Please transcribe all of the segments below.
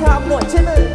cả mọi trên đời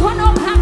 คนอกหัก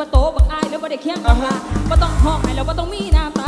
สนากับจังหวะโตบักอายแล้วบ่ได้เคียงกับมาบ่ต้องห้องให้แล้วบ่ต้องมีน้ำ